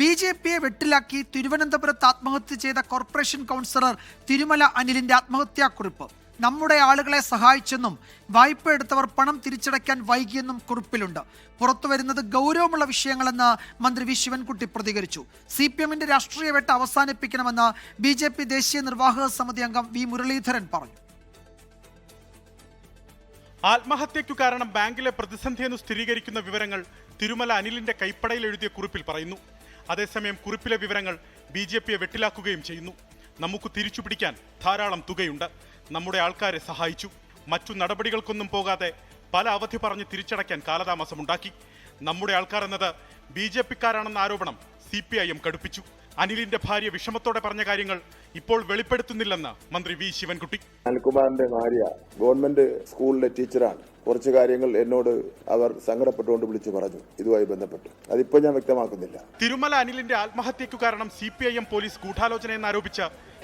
B J പിയെ വെട്ടിലാക്കി തിരുവനന്തപുരത്ത് ആത്മഹത്യ ചെയ്ത കോർപ്പറേഷൻ കൗൺസിലർ തിരുമല അനിലിന്റെ ആത്മഹത്യാക്കുറിപ്പ്. നമ്മുടെ ആളുകളെ സഹായിച്ചെന്നും വായ്പ എടുത്തവർ പണം തിരിച്ചടയ്ക്കാൻ വൈകിയെന്നും കുറിപ്പിലുണ്ട്. പുറത്തു വരുന്നത് ഗൗരവമുള്ള വിഷയങ്ങളെന്ന് മന്ത്രി വി. ശിവൻകുട്ടി പ്രതികരിച്ചു. സി പി എമ്മിന്റെ രാഷ്ട്രീയ വെട്ട അവസാനിപ്പിക്കണമെന്ന് ബി ജെ പി ദേശീയ നിർവാഹക സമിതി അംഗം വി. മുരളീധരൻ പറഞ്ഞു. ആത്മഹത്യയ്ക്കു കാരണം ബാങ്കിലെ പ്രതിസന്ധിയെന്ന് സ്ഥിരീകരിക്കുന്ന വിവരങ്ങൾ തിരുമല അനിലിന്റെ കൈപ്പടയിൽ എഴുതിയ കുറിപ്പിൽ പറയുന്നു. അതേസമയം കുറിപ്പിലെ വിവരങ്ങൾ ബി ജെ പിയെ വെട്ടിലാക്കുകയും ചെയ്യുന്നു. നമുക്ക് തിരിച്ചു പിടിക്കാൻ ധാരാളം തുകയുണ്ട്. നമ്മുടെ ആൾക്കാരെ സഹായിച്ചു. മറ്റു നടപടികൾക്കൊന്നും പോകാതെ പല അവധി പറഞ്ഞ് തിരിച്ചടയ്ക്കാൻ കാലതാമസമുണ്ടാക്കി നമ്മുടെ ആൾക്കാർ എന്നത് ബി ജെ പിക്കാരാണെന്ന ആരോപണം സി പി ഐ എം കടുപ്പിച്ചു. അനിലിന്റെ ഭാര്യ വിഷമത്തോടെ പറഞ്ഞ കാര്യങ്ങൾ ഇപ്പോൾ വെളിപ്പെടുത്തുന്നില്ലെന്ന് മന്ത്രി വി ശിവൻകുട്ടി. അനിൽകുമാറിന്റെ ഭാര്യ ഗവൺമെന്റ് സ്കൂളിലെ ടീച്ചറാണ്. കുറച്ച് കാര്യങ്ങൾ എന്നോട് അവർ സങ്കടപ്പെട്ടുകൊണ്ട് വിളിച്ചു പറഞ്ഞു. ഇതുമായി ബന്ധപ്പെട്ട്. അതിപ്പോ ഞാൻ വ്യക്തമാക്കുന്നില്ല. തിരുമല അനിലിന്റെ ആത്മഹത്യക്കു കാരണം C P I M police ഗൂഢാലോചന എന്നാരോപിച്ച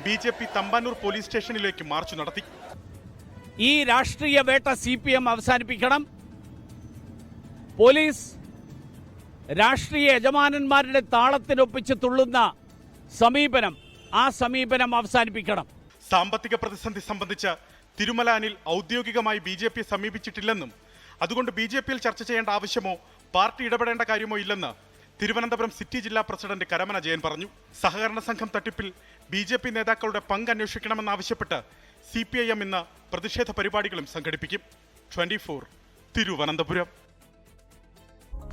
B J P Thampanoor police സ്റ്റേഷനിലേക്ക് മാർച്ച് നടത്തി. ഈ രാഷ്ട്രീയ വേട്ട സി പി എം അവസാനിപ്പിക്കണം. പോലീസ് രാഷ്ട്രീയ യജമാനന്മാരുടെ താളത്തിനൊപ്പിച്ച് തുള്ളുന്ന സമീപനം ആ സമീപനം അവസാനിപ്പിക്കണം. സാമ്പത്തിക പ്രതിസന്ധി സംബന്ധിച്ച് തിരുമല അനിൽ ഔദ്യോഗികമായി ബി ജെ പി സമീപിച്ചിട്ടില്ലെന്നും അതുകൊണ്ട് ബി ജെ പിയിൽ ചർച്ച ചെയ്യേണ്ട ആവശ്യമോ പാർട്ടി ഇടപെടേണ്ട കാര്യമോ ഇല്ലെന്ന് തിരുവനന്തപുരം സിറ്റി ജില്ലാ പ്രസിഡന്റ് കരമന ജയൻ പറഞ്ഞു. സഹകരണ സംഘം തട്ടിപ്പിൽ ബി ജെ പി നേതാക്കളുടെ പങ്ക് അന്വേഷിക്കണമെന്നാവശ്യപ്പെട്ട് സി പി ഐ എം ഇന്ന് പ്രതിഷേധ പരിപാടികളും സംഘടിപ്പിക്കും. Twenty four Thiruvananthapuram.